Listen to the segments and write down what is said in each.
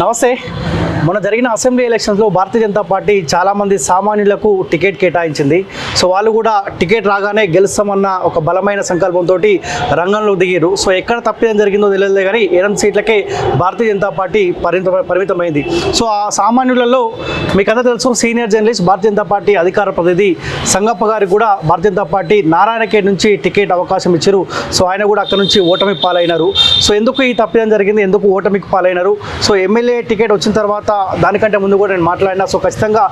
నమస్తే. మొన్న జరిగిన అసెంబ్లీ ఎలక్షన్స్లో భారతీయ జనతా పార్టీ చాలామంది సామాన్యులకు టికెట్ కేటాయించింది. సో వాళ్ళు కూడా టికెట్ రాగానే గెలుస్తామన్న ఒక బలమైన సంకల్పంతో రంగంలో దిగారు సో ఎక్కడ తప్పిదం జరిగిందో తెలియదు కానీ ఎనిమిది సీట్లకే భారతీయ జనతా పార్టీ పరిమిత పరిమితమైంది. సో ఆ సామాన్యులలో మీకంతా తెలుసు senior journalist Bharatiya Janata party అధికార ప్రతినిధి సంగప్ప గారికి కూడా భారతీయ జనతా పార్టీ నారాయణఖేడ్ నుంచి టికెట్ అవకాశం ఇచ్చారు. సో ఆయన కూడా అక్కడ నుంచి ఓటమి పాలైనారు. సో ఎందుకు ఈ తప్పిదం జరిగింది? ఎందుకు ఓటమికి పాలైనారు? సో ఎమ్మెల్యే టికెట్ వచ్చిన తర్వాత దానికంటే ముందు కూడా నేను మాట్లాడినా. సో ఖచ్చితంగా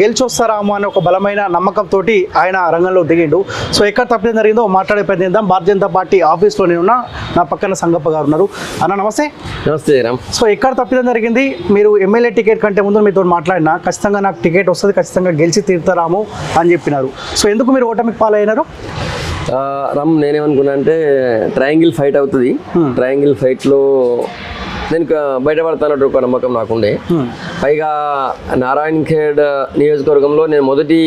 గెలిచి వస్తారామో అనే ఒక బలమైన నమ్మకంతో ఆయన రంగంలో దిగిండు. సో ఎక్కడ తప్పిదం జరిగిందో మాట్లాడే ప్రయత్నం చేద్దాం. భారతీయ జనతా పార్టీ ఆఫీస్లో నేను ఉన్నా నా పక్కన సంగప్ప గారు ఉన్నారు. అన్న నమస్తే. నమస్తే రామ్ సో ఎక్కడ తప్పిదం జరిగింది? మీరు ఎమ్మెల్యే టికెట్ కంటే ముందు మీతో మాట్లాడినా ఖచ్చితంగా నాకు టికెట్ వస్తుంది ఖచ్చితంగా గెలిచి తీరుతారాము అని చెప్పినారు. సో ఎందుకు మీరు ఓటమికి పాలైనారు? రామ్ నేనేమనుకున్నా అంటే ట్రయాంగిల్ ఫైట్ అవుతుంది. ట్రయాంగిల్ ఫైట్లో నేను ఇక బయటపడతానట్టు ఒక నమ్మకం నాకుండే. పైగా నారాయణ ఖేడ్ నియోజకవర్గంలో నేను మొదటి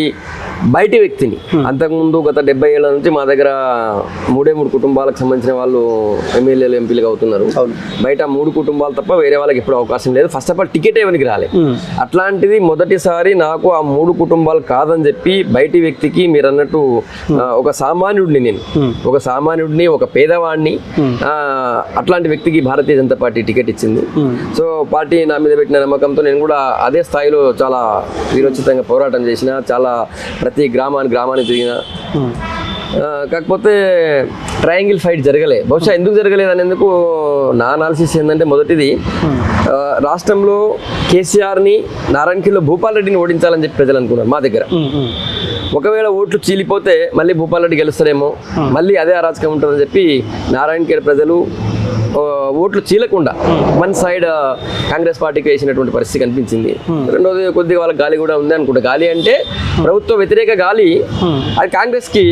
బయటి వ్యక్తిని. అంతకుముందు గత డెబ్బై ఏళ్ళ నుంచి మా దగ్గర మూడే మూడు కుటుంబాలకు సంబంధించిన వాళ్ళు ఎమ్మెల్యేలు ఎంపీలుగా అవుతున్నారు. బయట మూడు కుటుంబాలు తప్ప వేరే వాళ్ళకి ఎప్పుడు అవకాశం లేదు. ఫస్ట్ ఆఫ్ ఆల్ టికెట్ ఎవరికి రాలే. అట్లాంటిది మొదటిసారి నాకు ఆ మూడు కుటుంబాలు కాదని చెప్పి బయటి వ్యక్తికి మీరు అన్నట్టు ఆ, ఒక సామాన్యుడిని నేను. ఒక సామాన్యుడిని ఒక పేదవాడిని అట్లాంటి వ్యక్తికి భారతీయ జనతా పార్టీ టికెట్ ఇచ్చింది. సో పార్టీ నా మీద పెట్టిన నమ్మకంతో నేను కూడా అదే స్థాయిలో చాలా వీరోచితంగా పోరాటం చేసిన చాలా ప్రతి గ్రామానికి గ్రామానికి తిరిగిన. కాకపోతే ట్రయాంగిల్ ఫైట్ జరగలే. బహుశా ఎందుకు జరగలేదు అనేందుకు నా అనాలిసిస్ ఏంటంటే మొదటిది రాష్ట్రంలో కేసీఆర్ని నారాయణఖిల్లో భూపాల్ రెడ్డిని ఓడించాలని చెప్పి ప్రజలు అనుకున్నారు మా దగ్గర. ఒకవేళ ఓట్లు చీలిపోతే మళ్ళీ భూపాల్ రెడ్డి గెలుస్తారేమో మళ్ళీ అదే అరాచకం ఉంటుందని చెప్పి నారాయణఖేడ్ ప్రజలు ఓట్లు చీలకుండా వన్ సైడ్ కాంగ్రెస్ పార్టీకి వేసినటువంటి పరిస్థితి కనిపించింది. రెండోది కొద్దిగా వాళ్ళకి గాలి కూడా ఉంది అనుకుంటా గాలి అంటే ప్రభుత్వ వ్యతిరేక గాలి. అది కాంగ్రెస్కి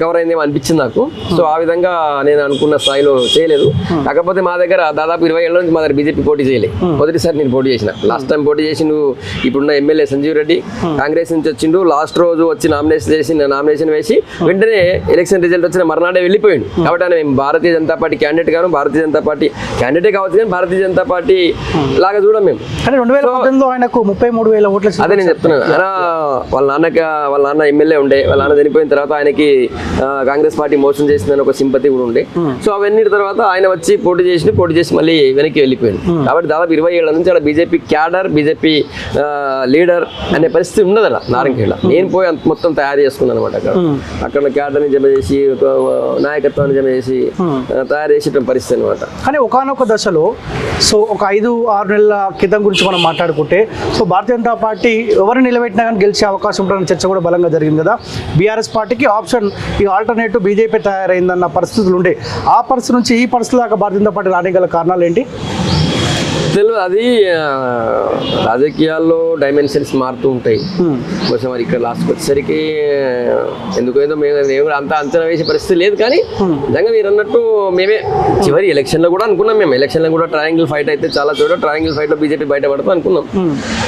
కవర్ అయిందేమో అనిపించింది నాకు. సో ఆ విధంగా నేను అనుకున్న స్థాయిలో చేయలేదు. కాకపోతే మా దగ్గర దాదాపు ఇరవై ఏళ్ళ నుంచి మా దగ్గర బీజేపీ పోటీ చేయలేదు మొదటిసారి నేను పోటీ చేసిన. లాస్ట్ టైం పోటీ చేసి నువ్వు ఇప్పుడున్న ఎమ్మెల్యే సంజీవ్ రెడ్డి. కాంగ్రెస్ నుంచి వచ్చిండు. లాస్ట్ రోజు వచ్చి నామినేషన్ చేసి నామినేషన్ వేసి వెంటనే ఎలక్షన్ రిజల్ట్ వచ్చిన మర్నాడే వెళ్ళిపోయిండు. కాబట్టి ఆయన భారతీయ జనతా పార్టీ క్యాండిడేట్ గాను భారతీయ జనతా పార్టీ క్యాండిడేటే కావచ్చు కానీ భారతీయ జనతా పార్టీ లాగా చూడం మేము. రెండు వేల ఆయనకు ముప్పై మూడు వేల ఓట్లు అదే నేను చెప్తున్నాను వాళ్ళ నాన్నకి వాళ్ళ నాన్న ఎమ్మెల్యే ఉండే వాళ్ళ నాన్న చనిపోయిన తర్వాత ఆయనకి ఆ, కాంగ్రెస్ పార్టీ మోసం చేసిందని ఒక సింపతి కూడా ఉండే. సో అవన్నీ తర్వాత ఆయన వచ్చి పోటీ చేసి పోటీ చేసి మళ్ళీ వెనక్కి వెళ్ళిపోయింది కాబట్టి దాదాపు ఇరవై ఏళ్ళ నుంచి అక్కడ బీజేపీ క్యాడర్ బీజేపీ లీడర్ అనే పరిస్థితి ఉన్నది అలా నారాయణఖేడ నేను పోయి అంత మొత్తం తయారు చేసుకున్నాను అనమాట అక్కడ. అక్కడ క్యాడర్ని జమ చేసి నాయకత్వాన్ని జమ చేసి తయారు చేసేటువంటి పరిస్థితి అనమాట. కానీ ఒకనొక దశలో సో ఒక ఐదు ఆరు నెలల క్రితం గురించి మనం మాట్లాడుకుంటే సో భారతీయ జనతా పార్టీ ఎవరు నిలబెట్టినా కానీ గెలిచే అవకాశం ఉంటుందన్న చర్చ కూడా బలంగా జరిగింది కదా. బీఆర్ఎస్ పార్టీకి ఆప్షన్ ఆప్షన్ ఈ ఆల్టర్నేటివ్ బీజేపీ తయారైందన్న పరిస్థితులు ఉండే ఆ పరిస్థితి నుంచి ఈ పరిస్థితి దాకా భారతీయ జనతా పార్టీ రానిగల కారణాలు ఏంటి తెలియదు. అది రాజకీయాల్లో డైమెన్షన్స్ మారుతూ ఉంటాయి. కొంచెం మరి ఇక్కడ లాస్ట్కి వచ్చేసరికి ఎందుకు ఏదో మేము అంత అంచనా వేసే పరిస్థితి లేదు కానీ నిజంగా మీరు అన్నట్టు మేమే చివరి ఎలక్షన్లో కూడా అనుకున్నాం మేము. ఎలక్షన్లో కూడా ట్రయాంగిల్ ఫైట్ అయితే చాలా చోట ట్రయాంగిల్ ఫైట్లో బీజేపీ బయటపడుతూ అనుకున్నాం.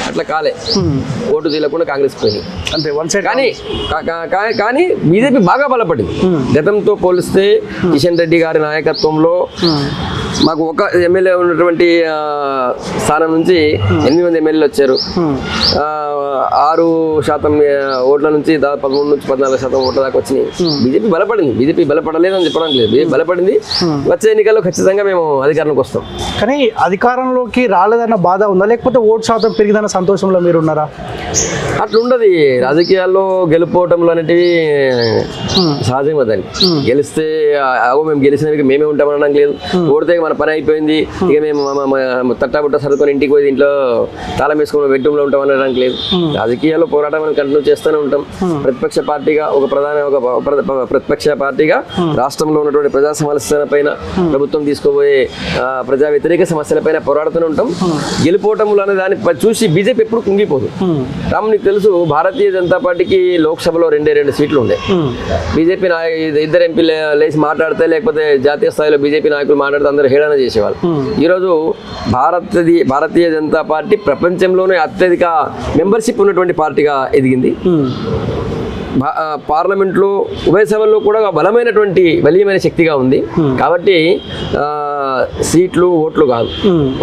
అట్లా కాలే. ఓటు తీయకుండా కాంగ్రెస్ పోయింది. అంతే వన్ సైడ్ కానీ కానీ బీజేపీ బాగా బలపడింది. గతంతో పోలిస్తే కిషన్ రెడ్డి గారి నాయకత్వంలో మాకు ఒక ఎమ్మెల్యే ఉన్నటువంటి స్థానం నుంచి ఎనిమిది మంది ఎమ్మెల్యేలు వచ్చారు. ఆరు శాతం ఓట్ల నుంచి దాదాపు పదమూడు నుంచి పద్నాలుగు శాతం ఓట్ల దాకా వచ్చినాయి. బీజేపీ బలపడింది. బీజేపీ బలపడలేదని చెప్పడం లేదు. బలపడింది. వచ్చే ఎన్నికల్లో ఖచ్చితంగా మేము అధికారంలోకి వస్తాం. కానీ అధికారంలోకి రాలేదన్న బాధ ఉందా? లేకపోతే ఓటు శాతం పెరిగిందన్న సంతోషంలో మీరు ఉన్నారా? అట్లుండదు. రాజకీయాల్లో గెలుపోవటంలో అనేటివి సహజం అదని గెలిస్తే మేము గెలిచినవి మేమే ఉంటామనడం లేదు. ఓడితే మన పని అయిపోయింది. ఇక మేము తట్టాబుట్ట సర్దుకొని ఇంటికి పోయి ఇంట్లో తాళం వేసుకొని బెడ్రూమ్లో ఉంటాం అనడానికి లేదు. రాజకీయాల్లో పోరాటం మనం కంటిన్యూ చేస్తూనే ఉంటాం. ప్రతిపక్ష పార్టీగా ఒక ప్రధాన ఒక ప్ర- ప్ర- ప్రతిపక్ష పార్టీగా రాష్ట్రంలో ఉన్నటువంటి ప్రజా సమస్యల పైన ప్రభుత్వం తీసుకోబోయే ప్రజా వ్యతిరేక సమస్యల పైన పోరాడుతూనే ఉంటాం. గెలుపోవటములు అనే దాన్ని చూసి బీజేపీ ఎప్పుడు కుంగిపోదు. రామ్ నీకు తెలుసు భారతీయ జనతా పార్టీకి లోక్సభలో రెండే రెండు సీట్లు ఉండే. బీజేపీ ఇద్దరు ఎంపీలు లేచి మాట్లాడితే లేకపోతే జాతీయ స్థాయిలో బీజేపీ నాయకులు మాట్లాడితే అందరూ హేళన చేసేవాళ్ళు. ఈరోజు భారత భారతీయ జనతా పార్టీ ప్రపంచంలోనే అత్యధిక మెంబర్షిప్ ఉన్నటువంటి పార్టీగా ఎదిగింది. పార్లమెంట్లో ఉభయ సభల్లో కూడా బలమైనటువంటి బలీయమైన శక్తిగా ఉంది. కాబట్టి సీట్లు ఓట్లు కాదు.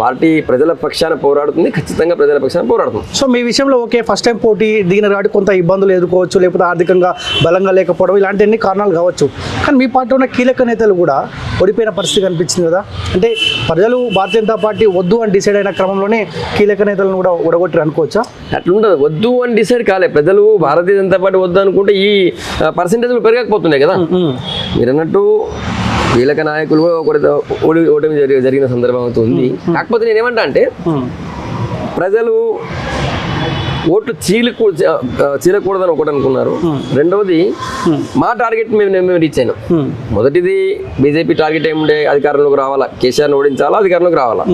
పార్టీ ప్రజల పక్షాన పోరాడుతుంది. ఖచ్చితంగా ప్రజల పక్షాన పోరాడుతుంది. సో మీ విషయంలో ఓకే ఫస్ట్ టైం పోటీ దిగిన కాబట్టి కొంత ఇబ్బందులు ఎదుర్కోవచ్చు లేకపోతే ఆర్థికంగా బలంగా లేకపోవడం ఇలాంటి ఎన్ని కారణాలు కావచ్చు. కానీ మీ పార్టీ ఉన్న కీలక నేతలు కూడా ఓడిపోయిన పరిస్థితి కనిపించింది కదా. అంటే ప్రజలు భారతీయ జనతా పార్టీ వద్దు అని డిసైడ్ అయిన క్రమంలోనే కీలక నేతలను కూడా ఓడగొట్టారు అనుకోవచ్చా? అట్లుండదు. వద్దు అని డిసైడ్ కాలే. ప్రజలు భారతీయ జనతా పార్టీ వద్దు అనుకుంటే ఈ పర్సంటేజ్లు పెరగకపోతున్నాయి కదా. మీరు అన్నట్టు కీలక నాయకులు ఓడి ఓటమి జరిగి- జరిగిన సందర్భం అయితే ఉంది. కాకపోతే నేను ఏమంటా అంటే ప్రజలు ఓట్లు చీలకు చీలకూడదని ఒకటి అనుకున్నారు. రెండవది మా టార్గెట్ మేము మేము రీచ్ అయినాం మొదటిది బీజేపీ టార్గెట్ ఏముండే అధికారంలోకి రావాలా? కేసీఆర్ని ఓడించాలా? అధికారంలోకి రావాలా?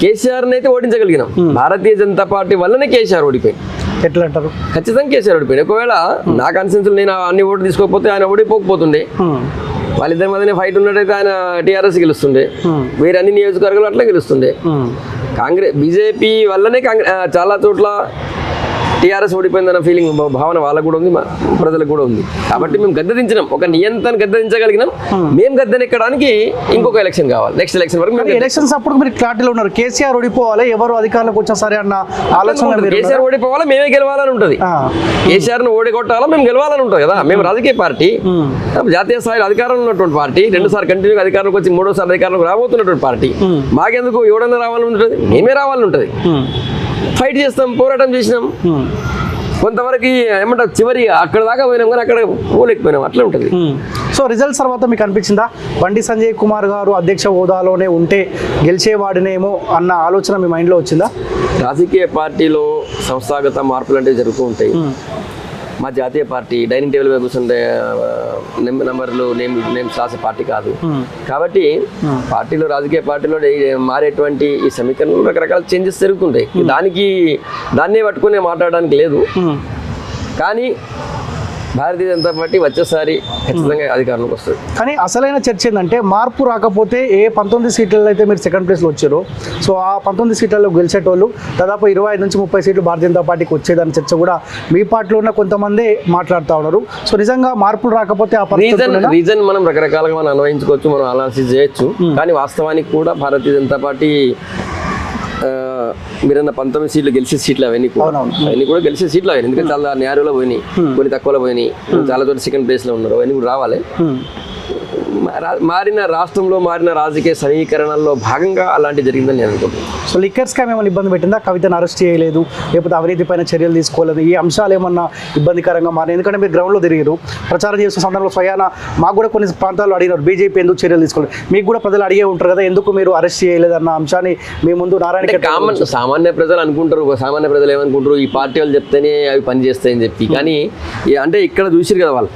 కేసీఆర్ని అయితే ఓడించగలిగినాం. భారతీయ జనతా పార్టీ వల్లనే కేసీఆర్ ఓడిపోయింది. ఎట్లా అంటారు ఖచ్చితంగా కేసీఆర్ ఓడిపోయింది ఒకవేళ నా కన్సెన్స్ నేను అన్ని ఓట్లు తీసుకోకపోతే ఆయన ఓడిపోకపోతుండే వాళ్ళిద్దరి మధ్యనే ఫైట్ ఉన్నట్టయితే ఆయన టీఆర్ఎస్ గెలుస్తుండే. వేరే అన్ని నియోజకవర్గాలు అట్లా గెలుస్తుండే. కాంగ్రెస్ బీజేపీ వల్లనే కాంగ్రెస్ చాలా చోట్ల టీఆర్ఎస్ ఓడిపోయిందన్న ఫీలింగ్ భావన వాళ్ళకు కూడా ఉంది ప్రజలకు కూడా ఉంది. కాబట్టి మేము గద్దెదించినాం. ఒక నియంత్రణ గద్దెదించగలిగినాం. మేము గద్దెనెక్కడానికి ఇంకొక ఎలక్షన్ కావాలి. నెక్స్ట్ ఎలక్షన్ వరకు ఎలక్షన్స్ అప్పుడు మీరు క్లారిటీలో ఉన్నారు. కేసీఆర్ ఓడిపోవాలి ఎవరు అధికారంలోకి వచ్చా సరే అన్న ఆలోచన కేసీఆర్ ఓడిపోవాలా? మేమే గెలవాలని ఉంటుంది. కేసీఆర్ను ఓడికొట్టాలా మేము గెలవాలని ఉంటుంది కదా. మేము రాజకీయ పార్టీ. జాతీయ స్థాయిలో అధికారంలో ఉన్నటువంటి పార్టీ. రెండు సార్లు కంటిన్యూగా అధికారంలోకి వచ్చి మూడోసారి అధికారంలోకి రాబోతున్నటువంటి పార్టీ. మాకెందుకు? ఎవడన్నా రావాలని ఉంటుంది? మేమే రావాలని ఉంటుంది. ఫైట్ చేస్తాం పోరాటం చేసినాం. కొంతవరకు ఏమంటారు చివరి అక్కడ దాకా పోయినాం కానీ అక్కడ పోలేకపోయినాం. అట్లా ఉంటుంది. సో రిజల్ట్స్ తర్వాత మీకు అనిపించిందా? బండి సంజయ్ కుమార్ గారు అధ్యక్ష హోదాలోనే ఉంటే గెలిచేవాడినేమో అన్న ఆలోచన మీ మైండ్లో వచ్చిందా? రాజకీయ పార్టీలో సంస్థాగత మార్పులు అంటే జరుగుతూ ఉంటాయి. మా జాతీయ పార్టీ డైనింగ్ టేబుల్ మీద కూర్చుంటే నెంబర్ నెంబర్లు నేమ్ నేమ్స్ రాసే పార్టీ కాదు. కాబట్టి పార్టీలో రాజకీయ పార్టీలో మారేటువంటి ఈ సమీకరణలు రకరకాల చేంజెస్ జరుగుతుంటాయి. దానికి దాన్నే పట్టుకునే మాట్లాడడానికి లేదు. కానీ భారతీయ జనతా పార్టీ వచ్చేసారి ఖచ్చితంగా అధికారంలోకి వస్తుంది. కానీ అసలైన చర్చ ఏంటంటే మార్పు రాకపోతే ఏ పంతొమ్మిది సీట్లలో అయితే మీరు సెకండ్ ప్లేస్లో వచ్చారో సో ఆ పంతొమ్మిది సీట్లలో గెలిచేటోళ్ళు దాదాపు ఇరవై ఐదు నుంచి ముప్పై సీట్లు భారతీయ జనతా పార్టీకి వచ్చేదని చర్చ కూడా మీ పార్టీలో ఉన్న కొంతమంది మాట్లాడుతూ ఉన్నారు. సో నిజంగా మార్పులు రాకపోతే ఆ రీజన్ రీజన్ మనం రకరకాలుగా మనం అన్వయించుకోవచ్చు మనం అనాలిసిస్ చేయొచ్చు. కానీ వాస్తవానికి కూడా భారతీయ జనతా పార్టీ మీరన్న పంతొమ్మిది సీట్లు గెలిచే సీట్లు అవన్నీ కూడా. అవన్నీ కూడా గెలిచే సీట్లు అవన్నీ. ఎందుకంటే చాలా నేరులో పోయినాయి కొన్ని తక్కువలో పోయినాయి చాలా చోట్ల సెకండ్ ప్లేస్లో ఉన్నారు. అవన్నీ కూడా రావాలి. మారిన రాష్ట్రంలో మారిన రాజకీయ సమీకరణల్లో భాగంగా అలాంటి జరిగిందని నేను అనుకుంటున్నాను. సో లిక్కర్ స్కామ్ ఏమైనా ఇబ్బంది పెట్టిందా? కవితను అరెస్ట్ చేయలేదు లేకపోతే అవినీతి పైన చర్యలు తీసుకోలేదు. ఈ అంశాలు ఏమన్నా ఇబ్బందికరంగా మారినాయి? ఎందుకంటే మీరు గ్రౌండ్లో తిరిగారు ప్రచారం చేస్తున్న సందర్భంలో స్వయాన మాకు కూడా కొన్ని ప్రాంతాల్లో అడిగినారు బీజేపీ ఎందుకు చర్యలు తీసుకోలేదు? మీకు కూడా ప్రజలు అడిగే ఉంటారు కదా ఎందుకు మీరు అరెస్ట్ చేయలేదు అన్న అంశాన్ని మీ ముందు నారాయణ కామన్ సామాన్య ప్రజలు అనుకుంటారు సామాన్య ప్రజలు ఏమనుకుంటారు ఈ పార్టీ వాళ్ళు చెప్తేనే అవి పనిచేస్తాయని చెప్పి. కానీ అంటే ఇక్కడ చూసిరు కదా వాళ్ళు.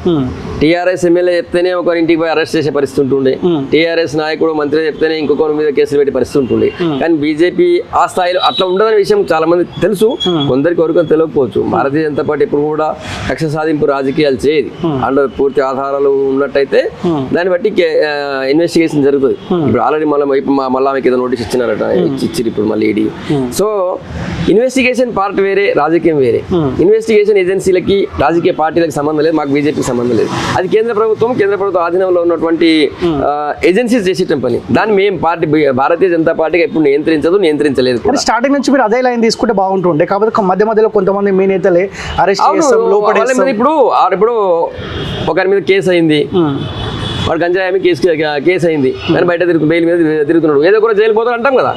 టీఆర్ఎస్ ఎమ్మెల్యే చెప్తేనే ఒక ఇంటికి పోయి అరెస్ట్ చేసే పరిస్థితి ఉంటుండే. టీఆర్ఎస్ నాయకుడు మంత్రి చెప్తేనే ఇంకొకరి మీద కేసులు పెట్టే పరిస్థితి ఉంటుండే. కానీ బీజేపీ ఆ స్థాయిలో అట్లా ఉండదనే విషయం చాలా మంది తెలుసు కొందరికి ఎవరికో తెలియకపోవచ్చు. భారతీయ జనతా పార్టీ ఎప్పుడు కూడా కక్ష సాధింపు రాజకీయాలు చేయదు. అందులో పూర్తి ఆధారాలు ఉన్నట్టయితే దాన్ని బట్టి ఇన్వెస్టిగేషన్ జరుగుతుంది. ఇప్పుడు ఆల్రెడీ మళ్ళీ మా- మళ్ళా మీకు ఏదో నోటీస్ ఇచ్చినారట ఇచ్చి- ఇచ్చిర్రు ఇప్పుడు మళ్ళీ ఈడీ. సో ఇన్వెస్టిగేషన్ పార్ట్ వేరే రాజకీయం వేరే. ఇన్వెస్టిగేషన్ ఏజెన్సీలకి రాజకీయ పార్టీలకు సంబంధం లేదు మాకు బీజేపీకి సంబంధం లేదు. అది కేంద్ర ప్రభుత్వం కేంద్ర ప్రభుత్వం ఆధీనంలో ఉన్నటువంటి ఏజెన్సీస్ చేసేట పని. దాన్ని మేము పార్టీ భారతీయ జనతా పార్టీకి ఎప్పుడు నియంత్రించదు నియంత్రించలేదు స్టార్టింగ్ నుంచి మీరు అదే లైన్ తీసుకుంటే బాగుంటుండే. కాకపోతే మధ్య మధ్యలో కొంతమంది మీ నేతలే అరెస్ట్ ఇప్పుడు ఇప్పుడు ఒకరి మీద కేసు అయింది. వాడు గంజాయి కేసు కేసు అయింది. కానీ బయట తిరుగు బెయిల్ మీద తిరుగుతున్నాడు. ఏదో కూడా జైలు పోతాడు అంటాం కదా.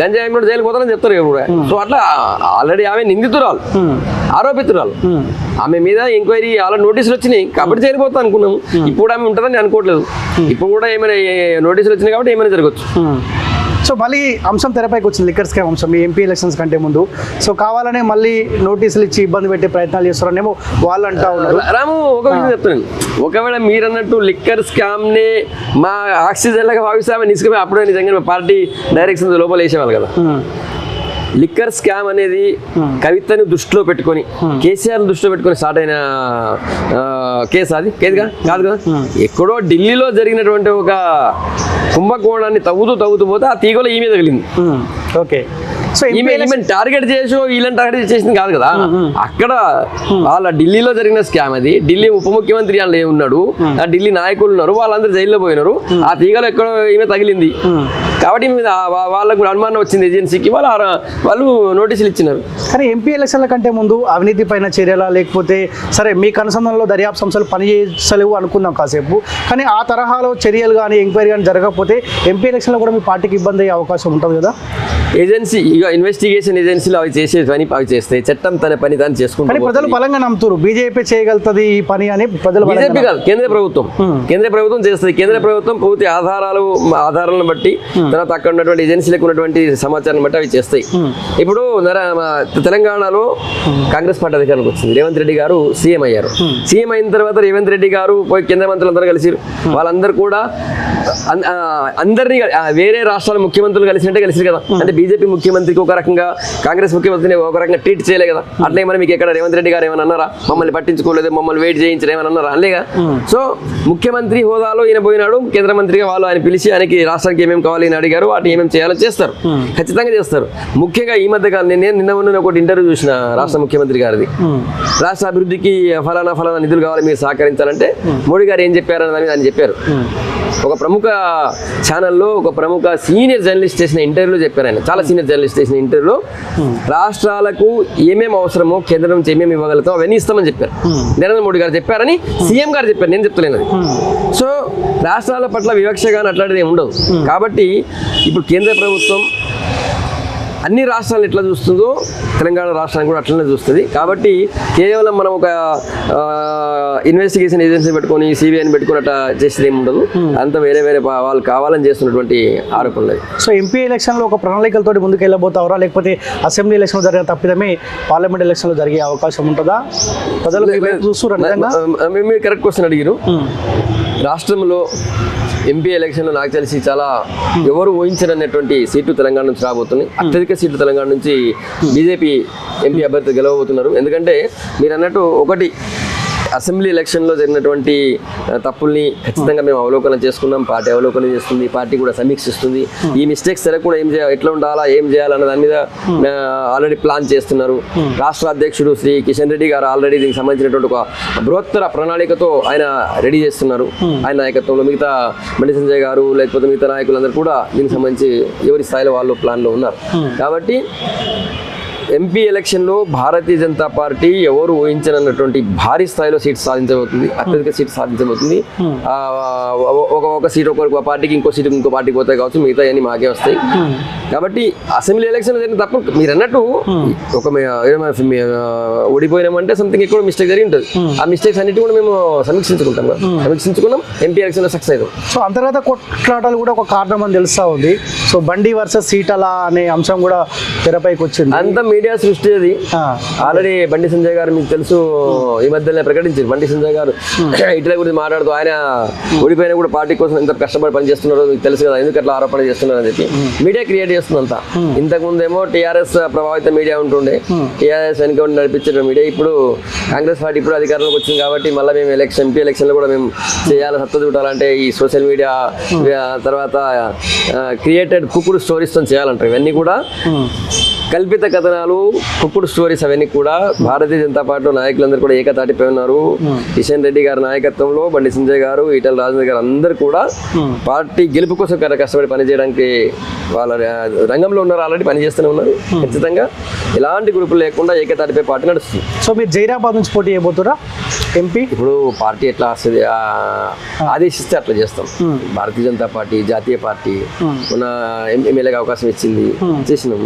గంజాయి కూడా జైలు పోతాడని చెప్తారు సో అట్లా ఆల్రెడీ ఆమె నిందితురాలు. ఆరోపితురాలు. ఆమె మీద ఎంక్వైరీ అలా నోటీసులు వచ్చినాయి. కాబట్టి జైలు పోతా అనుకున్నాం. ఇప్పుడు ఆమె ఉంటుందని అనుకోవట్లేదు. ఇప్పుడు కూడా ఏమైనా నోటీసులు వచ్చినాయి కాబట్టి ఏమైనా జరగచ్చు. సో మళ్ళీ అంశం తెరపైకి వచ్చింది. లిక్కర్ స్కామ్ అంశం మీ ఎంపీ ఎలక్షన్స్ కంటే ముందు. సో కావాలనే మళ్ళీ నోటీసులు ఇచ్చి ఇబ్బంది పెట్టే ప్రయత్నాలు చేస్తున్నారేమో వాళ్ళు అంటా ఉన్నారు. రాము ఒక విషయం చెప్తున్నాను. ఒకవేళ మీరు అన్నట్టు లిక్కర్ స్కామ్ నే మా ఆక్సిజన్ లాగా భావిస్తే ఆమె అప్పుడే నిజంగా మా పార్టీ డైరెక్షన్ లోపల వేసేవాళ్ళు కదా లిక్కర్ స్కామ్ అనేది కవితని దృష్టిలో పెట్టుకొని కేసీఆర్ దృష్టిలో పెట్టుకొని స్టార్ట్ అయిన కేసు అది. కేసుగా? కాదు కదా? ఎక్కడో ఢిల్లీలో జరిగినటువంటి ఒక కుంభకోణాన్ని తవ్వుతూ తవ్వుతూ పోతే ఆ తీగలో ఈమె తగిలింది. ఓకే. సో ఈమె టార్గెట్ చేసో వీళ్ళని టార్గెట్ చేసింది కాదు కదా? అక్కడ వాళ్ళ ఢిల్లీలో జరిగిన స్కామ్ అది. ఢిల్లీ ఉప ముఖ్యమంత్రి అందులో ఉన్నాడు? ఆ. ఢిల్లీ నాయకులు ఉన్నారు వాళ్ళందరూ జైల్లో పోయినారు. ఆ. తీగలో ఎక్కడో ఈమె తగిలింది. కాబట్టి మీద వాళ్ళకు అనుమానం వచ్చింది ఏజెన్సీకి. వాళ్ళు వాళ్ళు నోటీసులు ఇచ్చినారు. కానీ ఎంపీ ఎలక్షన్ల కంటే ముందు అవినీతి పైన చర్యలా లేకపోతే సరే మీ కనుసంధానంలో దర్యాప్తు సంస్థలు పనిచేస్తలేవు అనుకుందాం కాసేపు. కానీ ఆ తరహాలో చర్యలు కానీ ఎంక్వైరీ కానీ జరగకపోతే ఎంపీ ఎలక్షన్లో కూడా మీ పార్టీకి ఇబ్బంది అయ్యే అవకాశం ఉంటుంది కదా? ఏజెన్సీ ఇక ఇన్వెస్టిగేషన్ ఏజెన్సీలు అవి చేసే పని అవి చేస్తాయి. చట్టం తన పని దాన్ని కానీ చేసుకుంటారు ప్రజలు బలంగా నమ్ముతారు బీజేపీ చేయగలుగుతుంది ఈ పని అని ప్రజలు బీజేపీ కాదు కేంద్ర ప్రభుత్వం. కేంద్ర ప్రభుత్వం చేస్తుంది. కేంద్ర ప్రభుత్వం పూర్తి ఆధారాలు ఆధారాలను బట్టి తర్వాత అక్కడ ఉన్నటువంటి ఏజెన్సీలకు ఉన్నటువంటి సమాచారాన్ని బట్టి అవి చేస్తాయి. ఇప్పుడు తెలంగాణలో కాంగ్రెస్ పార్టీ అధికారంలోకి వచ్చింది. రేవంత్ రెడ్డి గారు సీఎం అయ్యారు. సీఎం అయిన తర్వాత రేవంత్ రెడ్డి గారు పోయి కేంద్ర మంత్రులందరూ కలిసి వాళ్ళందరూ కూడా అందరినీ వేరే రాష్ట్రాల ముఖ్యమంత్రులు కలిసినట్టే కలిసి కదా. అంటే బీజేపీ ముఖ్యమంత్రికి ఒక రకంగా కాంగ్రెస్ ముఖ్యమంత్రిని ఒక రకంగా ట్రీట్ చేయలే కదా. అట్లా ఏమైనా మీకు ఎక్కడ రేవంత్ రెడ్డి గారు ఏమైనా అన్నారా? మమ్మల్ని పట్టించుకోలేదు మమ్మల్ని వెయిట్ చేయించడం ఏమైనా అన్నారా? అనలేగా సో ముఖ్యమంత్రి హోదాలో ఈయన పోయినాడు. కేంద్ర మంత్రిగా వాళ్ళు ఆయన పిలిచి ఆయనకి రాష్ట్రానికి ఏమేమి కావాలి అని అడిగారు వాటిని ఏమేమి చేయాలో చేస్తారు. ఖచ్చితంగా చేస్తారు. ముఖ్యంగా ఈ మధ్య కాలం నేను నిన్న మొన్న ఒకటి ఇంటర్వ్యూ చూసిన రాష్ట్ర ముఖ్యమంత్రి గారిది. రాష్ట్ర అభివృద్ధికి ఫలానా ఫలానా నిధులు కావాలి మీరు సహకరించాలంటే మోడీ గారు ఏం చెప్పారని దాన్ని ఆయన చెప్పారు. ఒక ప్రముఖ ఛానల్లో ఒక ప్రముఖ సీనియర్ జర్నలిస్ట్ చేసిన ఇంటర్వ్యూలో చెప్పారు ఆయన. చాలా సీనియర్ జర్నలిస్ట్ చేసిన ఇంటర్వ్యూలో రాష్ట్రాలకు ఏమేమి అవసరమో కేంద్రం నుంచి ఏమేమి ఇవ్వగలుగుతాం అవన్నీ ఇస్తామని చెప్పారు. నరేంద్ర మోడీ గారు చెప్పారని సీఎం గారు చెప్పారు. నేను చెప్తలేను అది సో రాష్ట్రాల పట్ల వివక్ష కానీ అట్లాంటిది ఉండదు. కాబట్టి ఇప్పుడు కేంద్ర ప్రభుత్వం అన్ని రాష్ట్రాలు ఎట్లా చూస్తుందో తెలంగాణ రాష్ట్రాన్ని కూడా అట్లనే చూస్తుంది. కాబట్టి కేవలం మనం ఒక ఇన్వెస్టిగేషన్ ఏజెన్సీ పెట్టుకొని సిబిఐని పెట్టుకుని అట్లా చేసేది ఏమి ఉండదు. అంతా వేరే వేరే వాళ్ళు కావాలని చేస్తున్నటువంటి ఆరోపణలు. సో ఎంపీ ఎలక్షన్లో ఒక ప్రణాళికలతో ముందుకు వెళ్ళబోతావరా? లేకపోతే అసెంబ్లీ ఎలక్షన్లో జరిగిన తప్పిదమే పార్లమెంట్ ఎలక్షన్లో జరిగే అవకాశం ఉంటుందా? ప్రజలు చూస్తున్నారు మీరు కరెక్ట్ క్వశ్చన్ అడిగారు రాష్ట్రంలో ఎంపీ ఎలక్షన్లో నాకు తెలిసి చాలా ఎవరు ఊహించనటువంటి సీట్లు తెలంగాణ నుంచి రాబోతుంది. అత్యధిక సీట్లు తెలంగాణ నుంచి బీజేపీ ఎంపీ అభ్యర్థి గెలవబోతున్నారు. ఎందుకంటే మీరు అన్నట్టు ఒకటి అసెంబ్లీ ఎలక్షన్లో జరిగినటువంటి తప్పుల్ని ఖచ్చితంగా మేము అవలోకనం చేసుకున్నాం. పార్టీ అవలోకనం చేస్తుంది. పార్టీ కూడా సమీక్షిస్తుంది. ఈ మిస్టేక్స్ జరగకుండా ఏం చేయాలి ఎట్లా ఉండాలా ఏం చేయాలన్న దాని మీద ఆల్రెడీ ప్లాన్ చేస్తున్నారు. రాష్ట్ర అధ్యక్షుడు శ్రీ కిషన్ రెడ్డి గారు ఆల్రెడీ దీనికి సంబంధించినటువంటి ఒక బృహత్తర ప్రణాళికతో ఆయన రెడీ చేస్తున్నారు. ఆయన నాయకత్వంలో మిగతా బండి సంజయ్ గారు లేకపోతే మిగతా నాయకులందరూ కూడా దీనికి సంబంధించి ఎవరి స్థాయిలో వాళ్ళు ప్లాన్లో ఉన్నారు. కాబట్టి ఎంపీ ఎలక్షన్లో భారతీయ జనతా పార్టీ ఎవరు ఊహించనన్నటువంటి భారీ స్థాయిలో సీట్ సాధించబోతుంది అత్యధిక సీట్ సాధించబోతుంది. ఆ, ఒక ఒక సీట్ ఒక పార్టీకి ఇంకో సీట్ ఇంకో పార్టీకి పోతాయి కావచ్చు మిగతా అన్ని మాకే వస్తాయి. కాబట్టి అసెంబ్లీ ఎలక్షన్ జరిగిన తప్ప మీరు అన్నట్టు ఒక మీ, ఆ, ఓడిపోయినామంటే సంథింగ్ ఎక్కువ మిస్టేక్ జరిగి ఉంటుంది. ఆ మిస్టేక్స్ అన్నిటి కూడా మేము సమీక్షించుకుంటాం సమీక్షించుకున్నాం ఎంపీ ఎలక్షన్లో సక్సెస్ అయ్యాం సో అంతర్గత కొట్లాటలు కూడా ఒక కారణం అని తెలుస్తా ఉంది. సో బండి వర్సెస్ సీటలా అనే అంశం కూడా తెరపైకి వచ్చింది. అంత మీడియా సృష్టి అది. ఆల్రెడీ బండి సంజయ్ గారు మీకు తెలుసు ఈ మధ్యనే ప్రకటించారు. బండి సంజయ్ గారు ఇట్లా గురించి మాట్లాడుతూ ఆయన ఓడిపోయినా కూడా పార్టీ కోసం ఎంత కష్టపడి పనిచేస్తున్నారో. మీకు తెలుసు కదా ఎందుకు అట్లా ఆరోపణ చేస్తున్నారు అని చెప్పి. మీడియా క్రియేట్ చేస్తుంది అంతా ఇంతకు ముందేమో టీఆర్ఎస్ ప్రభావిత మీడియా ఉంటుండే. టీఆర్ఎస్ వెనుక ఉండి నడిపించిన మీడియా. ఇప్పుడు కాంగ్రెస్ పార్టీ ఇప్పుడు అధికారంలోకి వచ్చింది కాబట్టి మళ్ళీ మేము ఎలక్షన్ ఎంపీ ఎలక్షన్లో కూడా మేము చేయాలి సత్తా చూడాలంటే ఈ సోషల్ మీడియా తర్వాత క్రియేటెడ్ కుక్కుడు స్టోరీస్తో చేయాలంటారు. ఇవన్నీ కూడా కల్పిత కథనాలు కుప్పుడు స్టోరీస్ అవన్నీ కూడా భారతీయ జనతా పార్టీ నాయకులందరూ కూడా ఏకతాటిపై ఉన్నారు. కిషన్ రెడ్డి గారి నాయకత్వంలో బండి సంజయ్ గారు ఈటల రాజేంద్ర గారు అందరూ కూడా పార్టీ గెలుపు కోసం కష్టపడి పనిచేయడానికి వాళ్ళ రంగంలో ఉన్నారు ఆల్రెడీ పనిచేస్తూనే ఉన్నారు. ఖచ్చితంగా ఎలాంటి గ్రూపులు లేకుండా ఏకతాటిపై పార్టీ నడుస్తుంది. సో మీరు జైరాబాద్ నుంచి పోటీ చేయబోతురా ఎంపీ? ఇప్పుడు పార్టీ ఎట్లా వస్తుంది? ఆదేశిస్తే అట్లా చేస్తాం. భారతీయ జనతా పార్టీ జాతీయ పార్టీ మన ఎం- ఎమ్మెల్యేగా అవకాశం ఇచ్చింది. చేసినాం.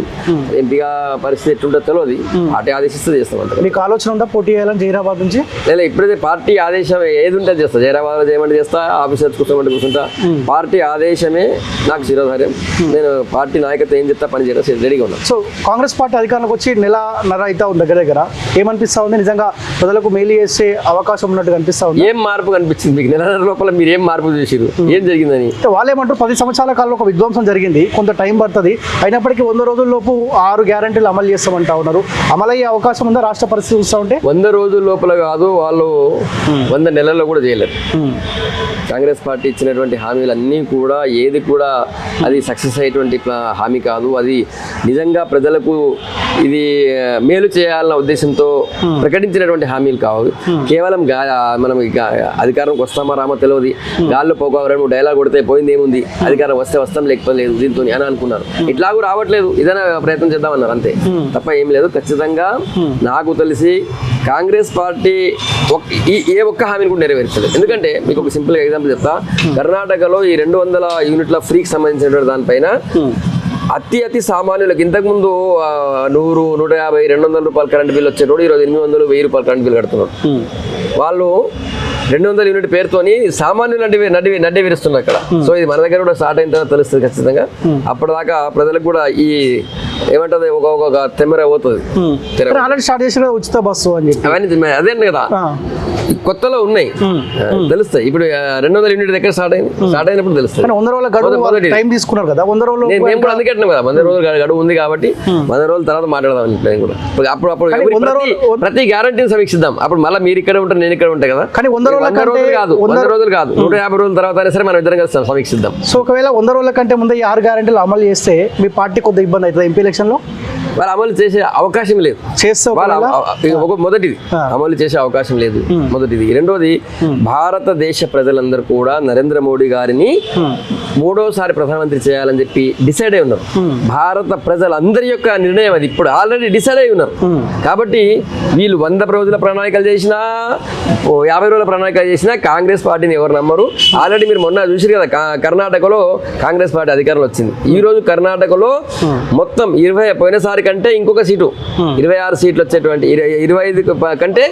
ఎంపీగా పరిస్థితి ఎట్లుంటుందో తెలియదు పార్టీ ఆదేశిస్తే చేస్తాం అంతే మీకు ఆలోచన ఉందా పోటీ చేయాలని జైరాబాద్ నుంచి? లేదా ఇప్పుడైతే పార్టీ ఆదేశం ఏది ఉంటే చేస్తా. జైరాబాద్ చేయమంటే చేస్తా ఆఫీసర్స్ కూర్చోమంటే కూర్చుంటా. పార్టీ ఆదేశమే నాకు శిరోధార్యం. నేను పార్టీ నాయకత్వం ఏం చెప్తా పని చేయడం రెడీగా ఉన్నాను సో కాంగ్రెస్ పార్టీ అధికారంలోకి వచ్చి నెలన్నర అయితే ఉంది దగ్గర దగ్గర. ఏమనిపిస్తా ఉంది? నిజంగా ప్రజలకు మేలు చేసే అవకాశం ఉన్నట్టుగా అనిపిస్తా ఉంది. ఏం మార్పు కనిపించింది మీకు? నెలన్నర లోపల మీరు ఏం మార్పు చూసిరు ఏం జరిగిందని? వాళ్ళు ఏమంటారు పది సంవత్సరాల కాలంలో ఒక విధ్వంసం జరిగింది కొంత టైం పడుతుంది. అయినప్పటికీ వంద రోజుల లోపు ఆరు గ్యారంటీలు అమలు చేస్తామంటా ఉన్నారు. అమలయ్యే అవకాశం ఉందా రాష్ట్ర పరిస్థితి చూస్తూ ఉంటే? వంద రోజుల లోపల కాదు వాళ్ళు వంద నెలల్లో కూడా చేయలేరు కాంగ్రెస్ పార్టీ ఇచ్చినటువంటి హామీలు అన్నీ కూడా ఏది కూడా అది సక్సెస్ అయ్యేటువంటి హామీ కాదు. అది నిజంగా ప్రజలకు ఇది మేలు చేయాలన్న ఉద్దేశంతో ప్రకటించినటువంటి హామీలు కావు. కేవలం మనం అధికారంకి వస్తామా రామో తెలియదు గాల్లో పోక రెండు డైలాగ్ కొడితే పోయింది ఏముంది అధికారం వస్తే వస్తాం లేకపోతే లేదు దీంతో అని అనుకున్నారు. ఇట్లాగూ రావట్లేదు. ఇదైనా ప్రయత్నం చేద్దామన్నారు అంతే. తప్ప ఏం లేదు. ఖచ్చితంగా నాకు తెలిసి కాంగ్రెస్ పార్టీ ఏ ఒక్క హామీని కూడా నెరవేర్చలేదు. ఎందుకంటే మీకు ఒక సింపుల్ ఎగ్జాంపుల్ చెప్తా. కర్ణాటకలో ఈ రెండు వందల యూనిట్ల ఫ్రీకి సంబంధించినటువంటి దానిపైన అతి అతి సామాన్యులకు ఇంతకుముందు నూరు నూట యాభై రెండు వందల రూపాయల కరెంట్ బిల్ వచ్చేటోడు ఈరోజు ఎనిమిది వందలు వెయ్యి రూపాయల కరెంట్ బిల్ కడుతున్నారు వాళ్ళు రెండు వందల యూనిట్ పేరుతోని సామాన్యులు నడ్డి నడ్డి నడ్డి విరుస్తున్నారు అక్కడ. సో ఇది మన దగ్గర కూడా స్టార్ట్ అయిన తర్వాత తెలుస్తుంది ఖచ్చితంగా. అప్పటిదాకా ప్రజలకు కూడా ఈ ఏమంటది ఒక ఒక తెమ్మెర పోతుంది. ఆల్రెడీ స్టార్ట్ చేసిన ఉచిత బస్సు అని చెప్పి. అవన్నీ తిమ్మె- అదే కదా? కొత్తలో ఉన్నాయి. ఆ, తెలుస్తాయి. ఇప్పుడు రెండు వందల యూనిట్ దగ్గర స్టార్ట్ అయింది. స్టార్ట్ అయినప్పుడు తెలుస్తాయి. కానీ వంద రోజుల. టైం తీసుకున్నారు కదా. వంద రోజులు నేను మేము కూడా అందుకే అంటున్నాం కదా. వంద రోజులు గడు- గడువు ఉంది కాబట్టి వంద రోజుల తర్వాత మాట్లాడదాం నేను కూడా. అప్పుడు అప్పుడు ప్రతి- గ్యారంటీని సమీక్షిద్దాం. అప్పుడు మళ్ళీ మీరు ఇక్కడ ఉంటారు నేను ఇక్కడ ఉంటా కదా. కానీ వంద రోజుల కంటే కాదు వంద- రోజులు కాదు. నూట యాభై రోజుల తర్వాత అయినా సరే మనం ఇద్దరం కలిసి సమీక్షిద్దాం. సో ఒకవేళ వంద రోజుల కంటే ముందే ఈ ఆరు గ్యారెంటీలు అమలు చేస్తే మీ పార్టీ కొద్దిగా ఇబ్బంది అవుతుంది ఎంపీ ఎలక్షన్లో వాళ్ళు అమలు చేసే అవకాశం లేదు. ఒక మొదటిది. అమలు చేసే అవకాశం లేదు. మొదటిది. రెండోది భారతదేశ ప్రజలందరూ కూడా నరేంద్ర మోడీ గారిని మూడోసారి ప్రధానమంత్రి చేయాలని చెప్పి డిసైడ్ అయి ఉన్నారు. భారత ప్రజలందరి యొక్క నిర్ణయం అది. ఇప్పుడు ఆల్రెడీ డిసైడ్ అయి ఉన్నారు. కాబట్టి వీళ్ళు వంద రోజుల ప్రణాళికలు చేసినా యాభై రోజుల ప్రణాళికలు చేసినా కాంగ్రెస్ పార్టీని ఎవరు నమ్మరు? ఆల్రెడీ మీరు మొన్న చూసారు కదా కర్ణాటకలో కాంగ్రెస్ పార్టీ అధికారంలో వచ్చింది. ఈ రోజు కర్ణాటకలో మొత్తం ఇరవై పోయినసారి కంటే ఇంకొక సీటు ఇరవై ఆరు సీట్లు వచ్చేటువంటి ఇరవై ఇరవై ఐదు కంటే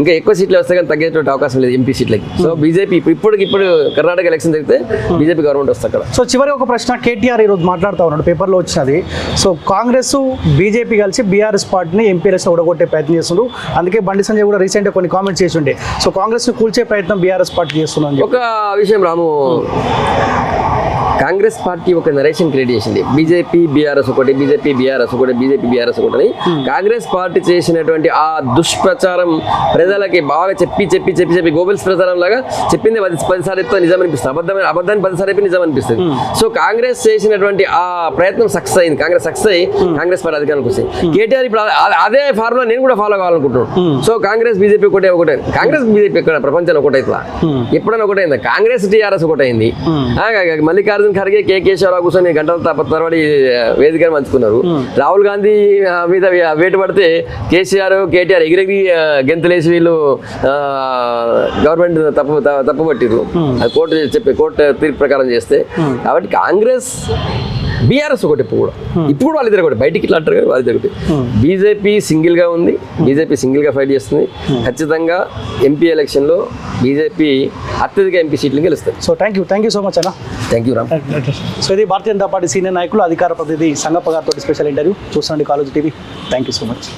ఇంకా ఎక్కువ సీట్లు వస్తే కానీ తగ్గేటువంటి అవకాశం లేదు ఎంపీ సీట్లకి. సో బీజేపీ ఇప్పటికి ఇప్పుడు కర్ణాటక ఎలక్షన్ జరిగితే బీజేపీ గవర్నమెంట్ వస్తుంది అక్కడ. సో చివరి ఒక ప్రశ్న కేటీఆర్ ఈరోజు మాట్లాడుతూ ఉన్నాడు పేపర్లో వచ్చినది. సో కాంగ్రెస్ బీజేపీ కలిసి బీఆర్ఎస్ పార్టీని ఎంపీ ఎలక్షన్ ఓడగొట్టే ప్రయత్నం చేస్తున్నారు అందుకే బండి సంజయ్ కూడా రీసెంట్గా కొన్ని కామెంట్స్ చేసి ఉండే సో కాంగ్రెస్ని కూల్చే ప్రయత్నం బీఆర్ఎస్ పార్టీ చేస్తుందని ఒక విషయం రాము. కాంగ్రెస్ పార్టీ ఒక నరేషన్ క్రియేట్ చేసింది. బీజేపీ బీఆర్ఎస్ ఒకటి బీజేపీ బీఆర్ఎస్ ఒకటి బీజేపీ బీఆర్ఎస్ ఒకటి అని. కాంగ్రెస్ పార్టీ చేసినటువంటి ఆ దుష్ప్రచారం ప్రజలకి బాగా చెప్పి చెప్పి చెప్పి చెప్పి గోబెల్స్ ప్రచారం లాగా చెప్పింది పది పదిసారి ఎత్తో నిజం అనిపిస్తుంది. అబద్ధమైన అబద్ధాన్ని పదిసారి చెప్పి నిజం అనిపిస్తుంది. సో కాంగ్రెస్ చేసినటువంటి ఆ ప్రయత్నం సక్సెస్ అయింది. కాంగ్రెస్ సక్సెస్ అయ్యి కాంగ్రెస్ పార్టీ అధికారానికి వస్తాయి కేటీఆర్ ఇప్పుడు అదే ఫార్ములా నేను కూడా ఫాలో కావాలనుకుంటున్నాను. సో కాంగ్రెస్ బీజేపీ ఒకటే ఒకటే. కాంగ్రెస్ బీజేపీ ఎక్కడ ప్రపంచంలో ఒకటే ఇట్లా ఎప్పుడైనా ఒకటైంది? కాంగ్రెస్ టీఆర్ఎస్ ఒకటైంది. ఆ, మల్లికార్జున ఖర్గే కే. కేశవరావు కూర్చొని గంటల తరబడి వేదికను పంచుకున్నారు. రాహుల్ గాంధీ మీద వేటు పడితే కేసీఆర్ కేటీఆర్ ఎగిరెగిరి ఆ, గెంతులేసి వీళ్ళు గవర్నమెంట్ తప్పు తప్పు పట్టిరు కోర్టు చెప్పే కోర్టు తీర్పు ప్రకారం చేస్తే. కాబట్టి కాంగ్రెస్ బీఆర్ఎస్ ఒకటి ఇప్పుడు కూడా. ఇప్పుడు వాళ్ళిద్దరు ఒకటి. బయటికి ఇట్లా అంటారు కదా వాళ్ళిద్దరు ఒకటి. బీజేపీ సింగిల్గా ఉంది బీజేపీ సింగిల్గా ఫైట్ చేస్తుంది. ఖచ్చితంగా ఎంపీ ఎలక్షన్లో బీజేపీ అత్యధిక ఎంపీ సీట్లు గెలుస్తుంది. So thank you thank you so much అన్న. థ్యాంక్ యూ రామ్ సో ఇది భారతీయ జనతా పార్టీ సీనియర్ నాయకులు అధికార ప్రతినిధి సంగప్ప గారితో special interview చూస్తుండీ college TV. Thank you so much